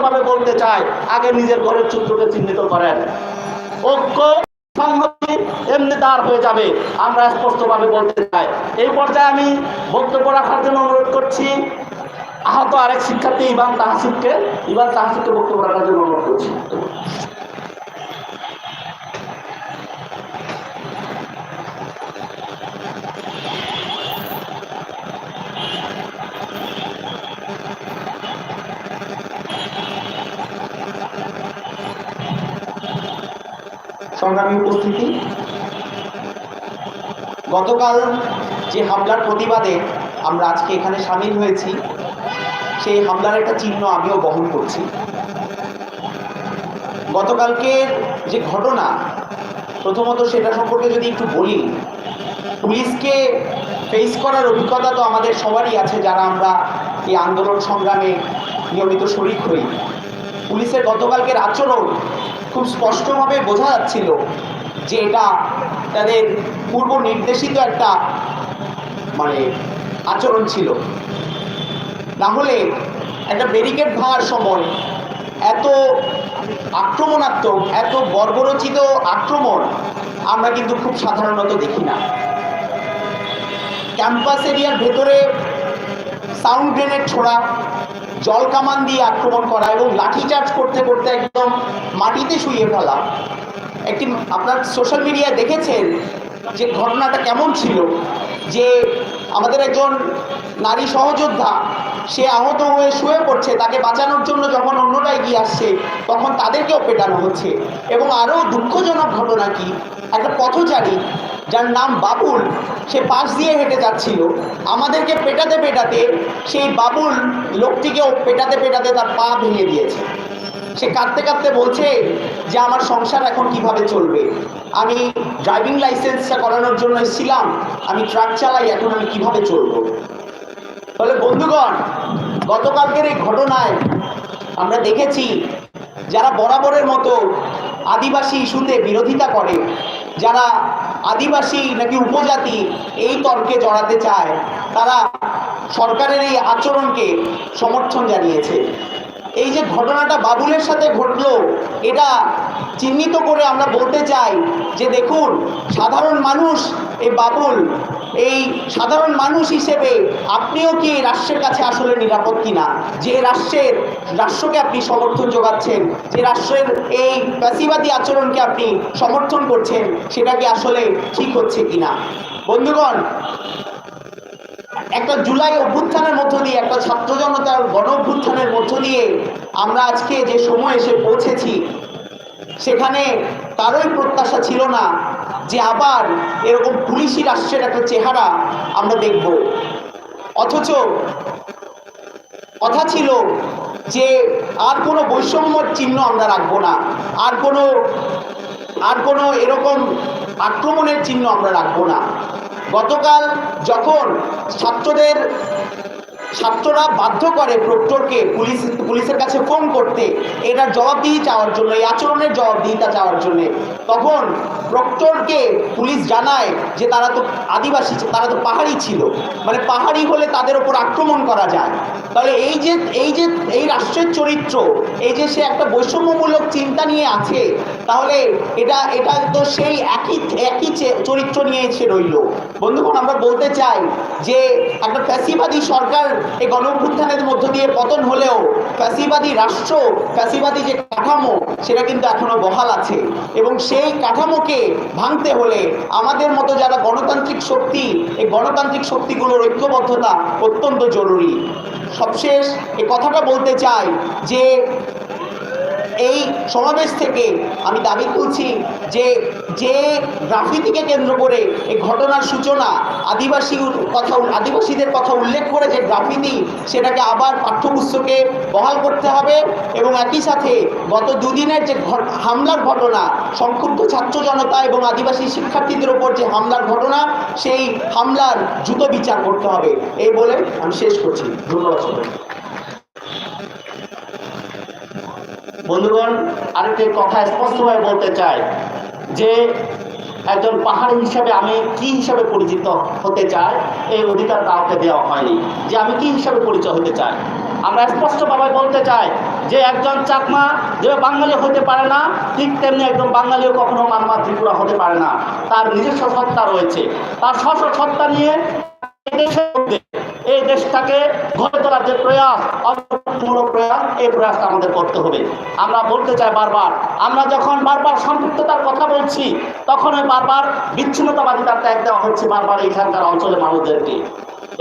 স্পষ্টভাবে বলতে চাই আগে নিজের ঘরের চরিত্রকে চিহ্নিত করেন। ঐক্য এমনি হয়ে যাবে, আমরা স্পষ্টভাবে বলতে চাই। এই পর্যায়ে আমি বক্তব্য রাখার জন্য অনুরোধ করছি, আহত আরেক শিক্ষার্থী ইবান তাহাসিবকে ইবান তাহাসিবকে বক্তব্য রাখার জন্য অনুরোধ করছি। সংগ্রামী উপস্থিতি। গতকাল যে হামলার প্রতিবাদে আমরা আজকে এখানে সামিল হয়েছি, সেই হামলার একটা চিহ্ন আমিও বহন করছি। গতকালকের যে ঘটনা, প্রথমত সেটা সম্পর্কে যদি একটু বলি, পুলিশকে ফেস করার অভিজ্ঞতা তো আমাদের সবারই আছে, যারা আমরা এই আন্দোলন সংগ্রামে নিয়মিত শরিক হই। পুলিশের গতকালকের আচরণ খুব স্পষ্টভাবে বোঝা যাচ্ছিল যে এটা তাদের পূর্ব নির্দেশিত একটা মানে আচরণ ছিল। না হলে একটা ব্যারিকেড ভাঙার সময় এত আক্রমণাত্মক, এত বর্বরচিত আক্রমণ আমরা কিন্তু খুব সাধারণত দেখি না। ক্যাম্পাস এরিয়ার ভেতরে সাউন্ড গ্রেনেড ছোড়া জল কামান দিয়ে আক্রমণ করা এবং লাঠিচার্জ করতে করতে একদম মাটিতে শুয়ে ফেলা। একটি আপনার সোশ্যাল মিডিয়ায় দেখেছেন যে ঘটনাটা কেমন ছিল? যে আমাদের একজন নারী সহযোদ্ধা, সে আহত হয়ে শুয়ে পড়ছে, তাকে বাঁচানোর জন্য যখন অন্যরা এগিয়ে আসছে, তখন তাদেরকেও পেটানো হচ্ছে। এবং আরও দুঃখজনক ঘটনা কি? একটা পথচারী যার নাম বাবুল, সে পাশ দিয়ে হেঁটে যাচ্ছিল। আমাদেরকে পেটাতে পেটাতে সেই বাবুল লোকটিকেও পেটাতে পেটাতে তার পা ভেঙে দিয়েছে। সে কাঁদতে কাঁদতে বলছে যে, আমার সংসার এখন কীভাবে চলবে? আমি ড্রাইভিং লাইসেন্সটা করানোর জন্য এসেছিলাম, আমি ট্রাক চালাই, এখন আমি কীভাবে চলবো? তাহলে বন্ধুগণ, গতকালকের এই ঘটনায় আমরা দেখেছি যারা বরাবরের মতো আদিবাসী ইস্যুতে বিরোধিতা করে, যারা আদিবাসী নাকি উপজাতি এই তর্কে জড়াতে চায় তারা সরকারের এই আচরণকে সমর্থন জানিয়েছে। এই যে ঘটনাটা বাবুলের সাথে ঘটলো, এটা চিহ্নিত করে আমরা বলতে চাই যে দেখুন, সাধারণ মানুষ এই বাবুল, এই সাধারণ মানুষ হিসেবে আপনিও কি এই রাষ্ট্রের কাছে আসলে নিরাপদ কিনা? যে রাষ্ট্রের, রাষ্ট্রকে আপনি সমর্থন যোগাচ্ছেন, যে রাষ্ট্রের এই প্যাসিবাদী আচরণকে আপনি সমর্থন করছেন, সেটা কি আসলে ঠিক হচ্ছে কিনা? বন্ধুগণ একটা জুলাই অভ্যুত্থানের মধ্য দিয়ে, একটা ছাত্র জনতার গণ অভ্যুত্থানের মধ্য দিয়ে আমরা আজকে যে সময় এসে পৌঁছেছি, সেখানে কারোই প্রত্যাশা ছিল না যে আবার এরকম পুলিশি রাষ্ট্রের একটা চেহারা আমরা দেখব। অথচ কথা ছিল যে আর কোনো বৈষম্যর চিহ্ন আমরা রাখব না, আর কোনো আর কোনো এরকম আক্রমণের চিহ্ন আমরা রাখব না। গতকাল যখন ছাত্রদের ছাত্ররা বাধ্য করে প্রক্টরকে পুলিশ পুলিশের কাছে ফোন করতে এটার জবাবদিহি চাওয়ার জন্য, এই আচরণের জবাবদিহিতা চাওয়ার জন্য। তখন প্রক্টরকে পুলিশ জানায় যে তারা তো আদিবাসী তারা তো পাহাড়ি ছিল। মানে পাহাড়ি হলে তাদের ওপর আক্রমণ করা যায়। তাহলে এই যে এই যে, এই রাষ্ট্রের চরিত্র, এই যে সে একটা বৈষম্যমূলক চিন্তা নিয়ে আছে, তাহলে এটা এটা তো সেই একই একই চরিত্র নিয়ে সে রইল। বন্ধুগণ, আমরা বলতে চাই যে একটা ফ্যাসিবাদী সরকার এই গণ মধ্য দিয়ে পতন হলেও ফ্যাসিবাদী রাষ্ট্র, ফ্যাসিবাদী যে কাঠামো, সেটা কিন্তু এখনও বহাল আছে। এবং সেই কাঠামোকে ভাঙতে হলে আমাদের মতো যারা গণতান্ত্রিক শক্তি, এই গণতান্ত্রিক শক্তিগুলোর ঐক্যবদ্ধতা অত্যন্ত জরুরি। সবশেষ এ কথাটা বলতে চাই যে এই সমাবেশ থেকে আমি দাবি করছি যে যে গ্রাফিতিকে কেন্দ্র করে এই ঘটনার সূচনা আদিবাসী কথা আদিবাসীদের কথা উল্লেখ করে যে গ্রাফিতি, সেটাকে আবার পাঠ্যপুস্তকে বহাল করতে হবে এবং একই সাথে গত দুদিনের যে হামলার ঘটনা, সংক্ষুব্ধ ছাত্র জনতা এবং আদিবাসী শিক্ষার্থীদের ওপর যে হামলার ঘটনা, সেই হামলার দ্রুত বিচার করতে হবে। এই বলে আমি শেষ করছি। ধন্যবাদ সবাইকে। বন্ধুগণ, আরেকটি কথা স্পষ্টভাবে বলতে চাই যে একজন পাহাড়ি হিসাবে আমি কি হিসাবে পরিচিত হতে চাই, এই অধিকার কাউকে দেওয়া হয়নি। যে আমি কি হিসাবে পরিচয় হতে চাই? আমরা স্পষ্টভাবে বলতে চাই যে একজন চাকমা যে বাঙালি হতে পারে না, ঠিক তেমনি একজন বাঙালিও কখনো মানমা ত্রিপুরা হতে পারে না। তার নিজস্ব সত্তা রয়েছে। তার স্ব সত্তা নিয়ে এই দেশটাকে গড়ে তোলার যে প্রয়াস অন্তর্ভুক্তিমূলক প্রয়াস, এই প্রয়াসটা আমাদের করতে হবে। আমরা বলতে চাই বারবার, আমরা যখন বারবার সম্পৃক্ততার কথা বলছি তখন বারবার বিচ্ছিন্নতাবাদিতার ত্যাগ দেওয়া হচ্ছে বারবার এইখানকার অঞ্চলের মানুষদেরকে।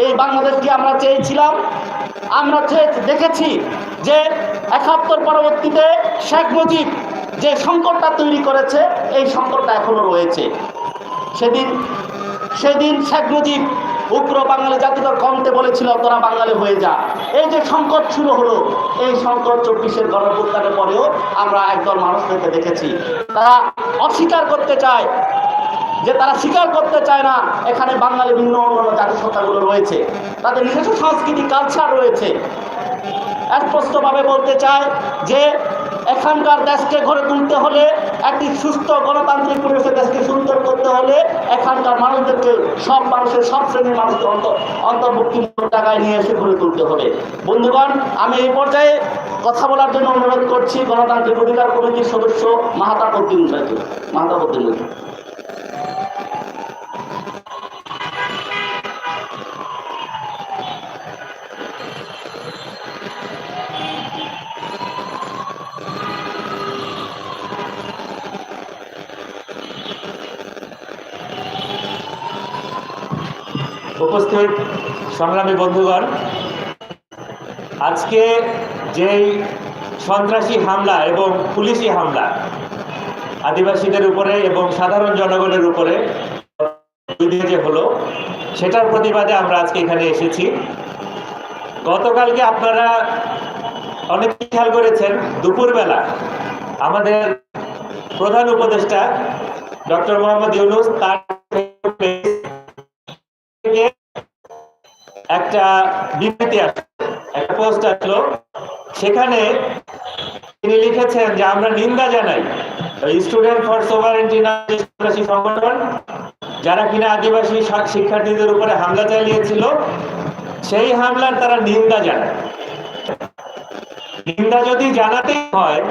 এই বাংলাদেশকে আমরা চেয়েছিলাম, আমরা চেয়ে দেখেছি যে একাত্তর পরবর্তীতে শেখ মুজিব যে সংকটটা তৈরি করেছে, এই সংকটটা এখনও রয়েছে। সেদিন সেদিন শেখ মুজিব উগ্র বাঙালি জাতিকর কমতে বলেছিল, তোরা বাঙালি হয়ে যা। এই যে সংকট শুরু হলো, এই সংকট চব্বিশের গণপ্রত্যানের পরেও আমরা একদল মানুষদেরকে দেখেছি। তারা অস্বীকার করতে চায়, যে তারা স্বীকার করতে চায় না, এখানে বাঙালি ভিন্ন অন্যান্য জাতিসত্তাগুলো রয়েছে। তাদের নিজস্ব সংস্কৃতি কালচার রয়েছে। স্পষ্টভাবে বলতে চায় যে এখানকার দেশকে গড়ে তুলতে হলে একটি সুস্থ গণতান্ত্রিক পরিবেশে দেশকে সুন্দর করতে হলে এখানকার মানুষদেরকে সব মানুষের সব শ্রেণির মানুষকে অন্ত, অন্তর্ভুক্তিমূলক টাকায় নিয়ে এসে গড়ে তুলতে হবে। বন্ধুগণ, আমি এই পর্যায়ে কথা বলার জন্য অনুরোধ করছি গণতান্ত্রিক অধিকার কমিটির সদস্য মাহাতা মাহাতাবুদ্দিন মাহাতা মাহাতাবুদ্দিন উপস্থিত সংগ্রামী বন্ধুগণ, আজকে যেই সন্ত্রাসী হামলা এবং পুলিশি হামলা আদিবাসীদের উপরে এবং সাধারণ জনগণের উপরে যে হলো, সেটার প্রতিবাদে আমরা আজকে এখানে এসেছি। গতকালকে আপনারা অনেক খেয়াল করেছেন, দুপুরবেলা আমাদের প্রধান উপদেষ্টা ডক্টর মোহাম্মদ ইউনুস তার একটা বিবৃতি আসলো, একটা পোস্ট আসলো। সেখানে তিনি লিখেছেন যে, আমরা নিন্দা জানাই স্টুডেন্ট ফর সোভারেন্টি আদিবাসী সংগঠন, যারা কিনা আদিবাসী শিক্ষার্থীদের উপরে হামলা চালিয়েছিল, সেই হামলার তারা নিন্দা জানায়। নিন্দা যদি জানাতেই হয়,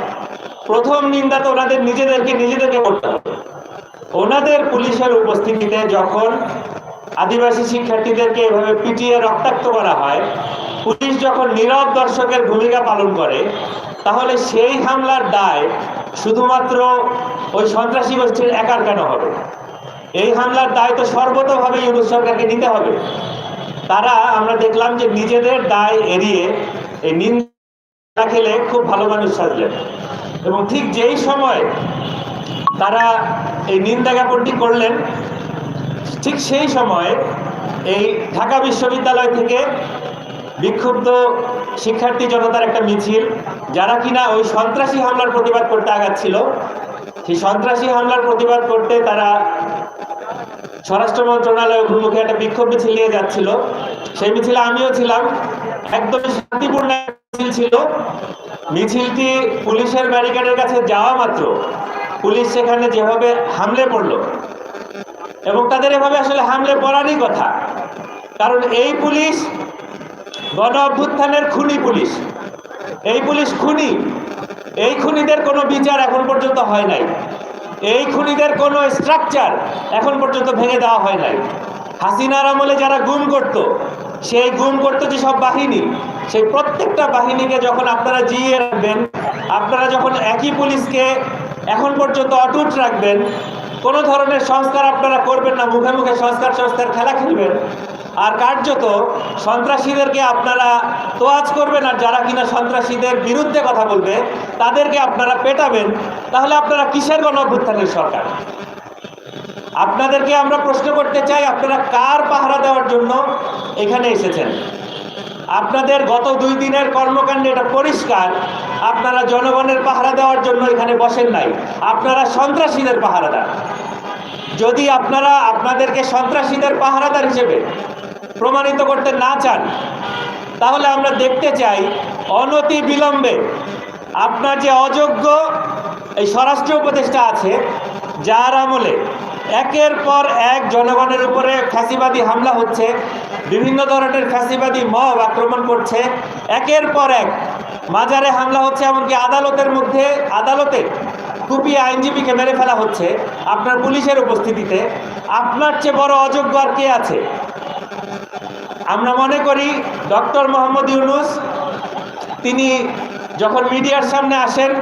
প্রথম নিন্দা তো ওনাদের নিজেদেরকে নিজেদেরকে করতে হবে। ওনাদের পুলিশের উপস্থিতিতে যখন আদিবাসী শিক্ষার্থীদেরকে এভাবে পিটিয়ে রক্তাক্ত করা হয়। পুলিশ যখন নীরব দর্শকের ভূমিকা পালন করে, তাহলে সেই হামলার দায় শুধুমাত্র ওই সন্ত্রাসী গোষ্ঠীর একার কেন হবে? এই হামলার দায় তো সর্বতভাবে ইউনুস সরকারকে নিতে হবে। তারা, আমরা দেখলাম যে নিজেদের দায় এড়িয়ে এই নিন্দা খেলে খুব ভালো মানুষ সাজলেন। এবং ঠিক যেই সময় তারা এই নিন্দা জ্ঞাপনটি করলেন ঠিক সেই সময় এই ঢাকা বিশ্ববিদ্যালয় থেকে বিক্ষুব্ধ শিক্ষার্থী জনতার একটা মিছিল, যারা কিনা ওই সন্ত্রাসী হামলার প্রতিবাদ করতে আগাচ্ছিল। সেই সন্ত্রাসী হামলার প্রতিবাদ করতে তারা স্বরাষ্ট্র মন্ত্রণালয় অভিমুখে একটা বিক্ষোভ মিছিল নিয়ে যাচ্ছিল। সেই মিছিলে আমিও ছিলাম। একদমই শান্তিপূর্ণ মিছিল ছিল। মিছিলটি পুলিশের ব্যারিকেডের কাছে যাওয়া মাত্র। পুলিশ সেখানে যেভাবে হামলে পড়ল এবং তাদের এভাবে আসলে হামলে পড়ারই কথা। কারণ এই পুলিশ গণ অভ্যুত্থানের খুনি পুলিশ। এই পুলিশ খুনি। এই খুনিদের কোনো বিচার এখন পর্যন্ত হয় নাই। এই খুনিদের কোনো স্ট্রাকচার এখন পর্যন্ত ভেঙে দেওয়া হয় নাই। হাসিনার আমলে যারা গুম করত, সেই গুম করতো যে সব বাহিনী। সেই প্রত্যেকটা বাহিনীকে যখন আপনারা জিয়ে রাখবেন, আপনারা যখন একই পুলিশকে এখন পর্যন্ত অটুট রাখবেন কোনো ধরনের সংস্কার আপনারা করবেন না, মুখে মুখে সংস্কার সংস্কার খেলা খেলবেন। আর কার্যত সন্ত্রাসীদেরকে আপনারা তোয়াজ করবেন, আর যারা কিনা সন্ত্রাসীদের বিরুদ্ধে কথা বলবে, তাদেরকে আপনারা পেটাবেন। তাহলে আপনারা কিসের গণ অভ্যুত্থানের সরকার? আপনাদেরকে আমরা প্রশ্ন করতে চাই, আপনারা কার পাহারা দেওয়ার জন্য এখানে এসেছেন? আপনাদের গত দুই দিনের কর্মকাণ্ডে এটা পরিষ্কার। আপনারা জনগণের পাহারা দেওয়ার জন্য এখানে বসেন নাই। আপনারা সন্ত্রাসীদের পাহারাদার। যদি আপনারা আপনাদেরকে সন্ত্রাসীদের পাহারাদার হিসেবে প্রমাণিত করতে না চান, তাহলে আমরা দেখতে চাই অনতি বিলম্বে আপনার যে অযোগ্য এই স্বরাষ্ট্র উপদেষ্টা আছে, যার আমলে একের পর এক জনগণের উপরে ফ্যাসিবাদী হামলা হচ্ছে বিভিন্ন ধরনের ফ্যাসিবাদী মব আক্রমণ করছে। একের পর এক মাজারে হামলা হচ্ছে, এমনকি আদালতের মধ্যে, আদালতে কুপিয়ে আইনজীবীকে মেরে ফেলা হচ্ছে আপনার পুলিশের উপস্থিতিতে। আপনার চেয়ে বড় অযোগ্য আর কে আছে? আমরা মনে করি ডক্টর মোহাম্মদ ইউনুস, তিনি যখন মিডিয়ার সামনে আসেন,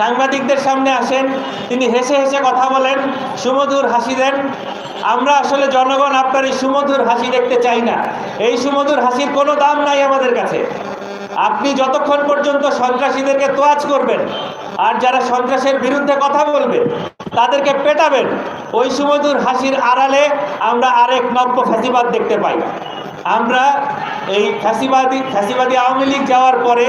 সাংবাদিকদের সামনে আসেন, তিনি হেসে হেসে কথা বলেন, সুমধুর হাসি দেন আমরা আসলে জনগণ আপনার এই সুমধুর হাসি দেখতে চাই না। এই সুমধুর হাসির কোনো দাম নাই আমাদের কাছে। আপনি যতক্ষণ পর্যন্ত সন্ত্রাসীদেরকে তোয়াজ করবেন, আর যারা সন্ত্রাসের বিরুদ্ধে কথা বলবে, তাদেরকে পেটাবেন, ওই সুমধুর হাসির আড়ালে আমরা আরেক নব্য ফ্যাসিবাদ দেখতে পাই। আমরা এই ফ্যাসিবাদী ফ্যাসিবাদী আওয়ামী লীগ যাওয়ার পরে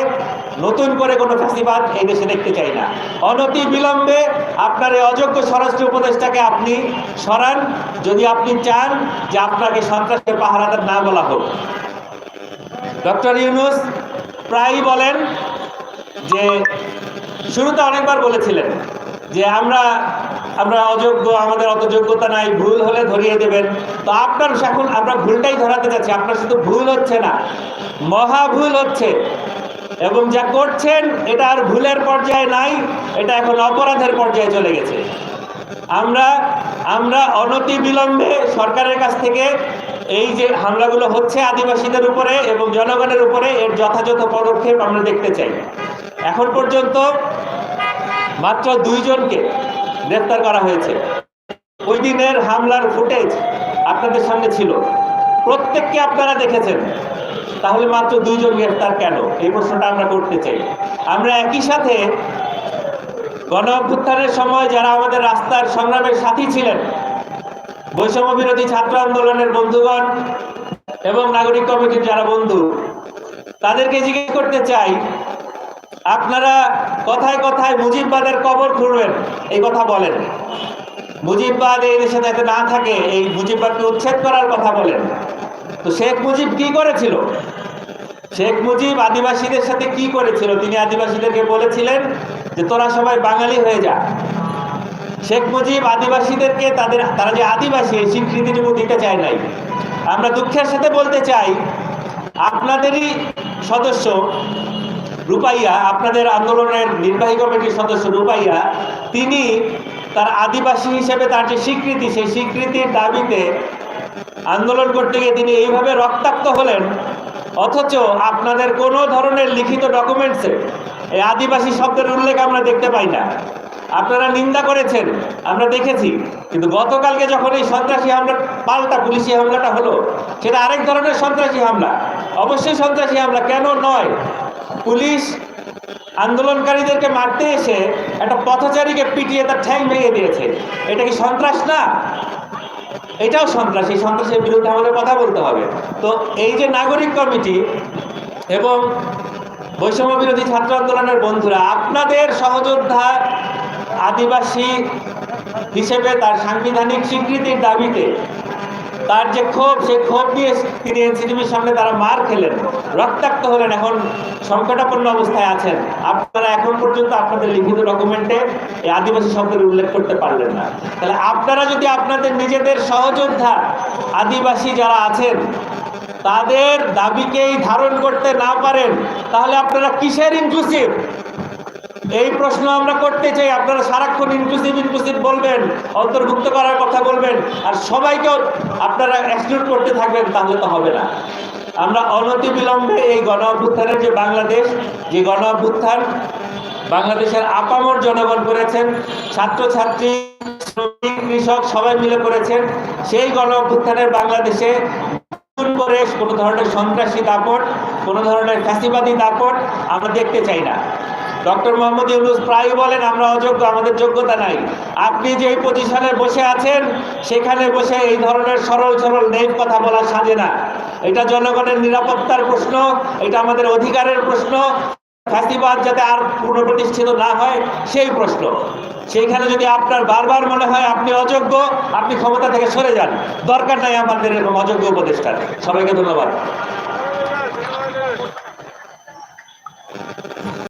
নতুন করে কোনো ফ্যাসিবাদ এই দেশে দেখতে চাই না। অনতি বিলম্বে আপনার এই অযোগ্য স্বরাষ্ট্র উপদেষ্টাকে আপনি সরান, যদি আপনি চান যে আপনাকে সন্ত্রাসের পাহারাদার না বলা হোক। ডক্টর ইউনুস প্রায়ই বলেন যে, শুরুতে অনেকবার বলেছিলেন যে আমরা আমরা অযোগ্য, আমাদের অত যোগ্যতা নাই, ভুল হলে ধরিয়ে দেবেন। তো আপনার এখন আমরা ভুলটাই ধরাতে যাচ্ছি আপনার শুধু ভুল হচ্ছে না, মহা ভুল হচ্ছে। এবং যা করছেন, এটা আর ভুলের পর্যায়ে নাই, এটা এখন অপরাধের পর্যায়ে চলে গেছে। আমরা আমরা অনতি বিলম্বে সরকারের কাছ থেকে এই যে হামলাগুলো হচ্ছে আদিবাসীদের উপরে এবং জনগণের উপরে, এর যথাযথ পদক্ষেপ আমরা দেখতে চাই। এখন পর্যন্ত মাত্র দুইজনকে গ্রেফতার করা হয়েছে। ওই দিনের হামলার ফুটেজ আপনাদের সামনে ছিল। প্রত্যেককে আপনারা দেখেছেন। তাহলে মাত্র দুইজন গ্রেফতার কেন? এই প্রশ্নটা আমরা করতে চাই। আমরা একই সাথে গণ অভ্যুত্থানের সময় যারা আমাদের রাস্তার সংগ্রামের সাথী ছিলেন, বৈষম্য বিরোধী ছাত্র আন্দোলনের বন্ধুগণ এবং নাগরিক কমিটির যারা বন্ধু, তাদেরকে জিজ্ঞেস করতে চাই, আপনারা কথায় কথায় মুজিববাদের কবর খুঁড়বেন, এই কথা বলেন। মুজিববাদ এই দেশে যাতে না থাকে, এই মুজিববাদকে উচ্ছেদ করার কথা বলেন। তো শেখ মুজিব কি করেছিল? শেখ মুজিব আদিবাসীদের সাথে কি করেছিল? তিনি আদিবাসীদেরকে বলেছিলেন যে, তোরা সবাই বাঙালি হয়ে যা। শেখ মুজিব আদিবাসীদেরকে তাদের, তারা যে আদিবাসী, এই স্বীকৃতিটুকু দিতে চায় নাই। আমরা দুঃখের সাথে বলতে চাই, আপনাদেরই সদস্য রূপাইয়া, আপনাদের আন্দোলনের নির্বাহী কমিটির সদস্য রূপাইয়া, তিনি তার আদিবাসী হিসেবে তার যে স্বীকৃতি, সেই স্বীকৃতির দাবিতে আন্দোলন করতে গিয়ে তিনি এইভাবে রক্তাক্ত হলেন, অথচ আপনাদের কোনো ধরনের লিখিত ডকুমেন্টসে এই আদিবাসী শব্দের উল্লেখ আমরা দেখতে পাই না। আপনারা নিন্দা করেছেন, আমরা দেখেছি, কিন্তু গতকালকে যখন এই সন্ত্রাসী হামলা, পাল্টা পুলিশি হামলাটা হলো, সেটা আরেক ধরনের সন্ত্রাসী হামলা। অবশ্যই সন্ত্রাসী হামলা, কেন নয়? পুলিশ আন্দোলনকারীদেরকে মারতে এসে একটা পথচারীকে পিটিয়ে তার ঠ্যাং ভেঙে দিয়েছে। এটা কি সন্ত্রাস না? এটাও সন্ত্রাস, এই সন্ত্রাসের বিরুদ্ধে আমাদের কথা বলতে হবে। তো এই যে নাগরিক কমিটি এবং বৈষম্য বিরোধী ছাত্র আন্দোলনের বন্ধুরা, আপনাদের সহযোদ্ধা আদিবাসী হিসেবে তার সাংবিধানিক স্বীকৃতির দাবিতে তার যে ক্ষোভ, সেই ক্ষোভ নিয়ে তিনি এনসিটিভির সামনে তারা মার খেলেন। রক্তাক্ত হলেন এখন, সংকটাপন্ন অবস্থায় আছেন। আপনারা এখন পর্যন্ত আপনাদের লিখিত ডকুমেন্টে এই আদিবাসী শব্দের উল্লেখ করতে পারলেন না। তাহলে আপনারা যদি আপনাদের নিজেদের সহযোদ্ধা, আদিবাসী যারা আছেন, তাদের দাবিকেই ধারণ করতে না পারেন, তাহলে আপনারা কিসের ইনক্লুসিভ এই প্রশ্ন আমরা করতে চাই, আপনারা সারাক্ষণ ইনক্লুসিভ ইনক্লুসিভ বলবেন, অন্তর্ভুক্ত করার কথা বলবেন, আর সবাইকেও আপনারা এক্সক্লুড করতে থাকবেন, তাহলে তো হবে না। আমরা অনতি বিলম্বে এই গণ অভ্যুত্থানের যে বাংলাদেশ, যে গণ অভ্যুত্থান বাংলাদেশের আপামর জনগণ করেছেন, ছাত্রছাত্রী, শ্রমিক, কৃষক সবাই মিলে করেছেন, সেই গণ অভ্যুত্থানের বাংলাদেশে করে কোনো ধরনের সন্ত্রাসী দাপট, কোনো ধরনের ফ্যাসিবাদী দাপট আমরা দেখতে চাই না। ডক্টর মোহাম্মদ ইউনুস প্রায় বলেন, আমরা অযোগ্য, আমাদের যোগ্যতা নাই। আপনি যে পজিশনে বসে আছেন, সেখানে বসে এই ধরনের সরল সরল নেই কথা বলা সাজে না। এটা জনগণের নিরাপত্তার প্রশ্ন, এটা আমাদের অধিকারের প্রশ্ন। ফাঁসিবাদ যাতে আর পুনঃপ্রতিষ্ঠিত না হয়, সেই প্রশ্ন। সেইখানে যদি আপনার বারবার মনে হয় আপনি অযোগ্য, আপনি ক্ষমতা থেকে সরে যান। দরকার নাই আমাদের এরকম অযোগ্য উপদেষ্টার। সবাইকে ধন্যবাদ।